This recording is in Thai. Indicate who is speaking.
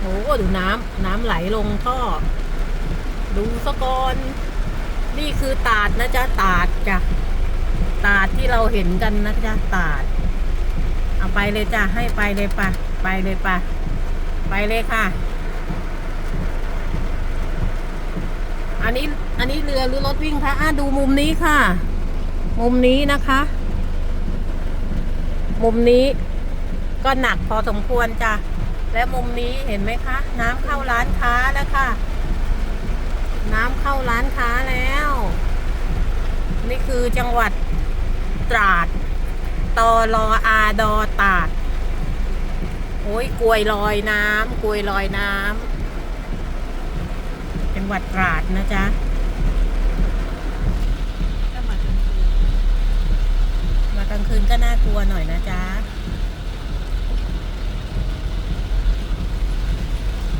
Speaker 1: โอ้ดูน้ำน้ำไหลลงท่อ ดูสะกอน นี่คือตาดนะจ๊ะ ตาดจ้ะ ตาดที่เราเห็นกันนะจ๊ะ ตาด เอาไปเลยจ้ะ ให้ไปเลยปะไปเลยปะไปเลยค่ะ อันนี้ อันนี้เรือหรือรถวิ่งคะอะดูมุมนี้ค่ะ มุมนี้นะคะ มุมนี้ก็หนักพอสมควรจ้ะ และมุมนี้เห็นไหมคะ น้ำเข้าร้านค้าแล้วค่ะ น้ำเข้าร้านค้าแล้ว นี่คือจังหวัดตราดตอรออาดอตาดโอ้ยกลวยลอยน้ำกลวยลอยน้ำจังหวัดตราดนะจ๊ะ
Speaker 2: ก็มาจนคืน
Speaker 1: มากลางคืนก็น่ากลัวหน่อยนะจ๊ะ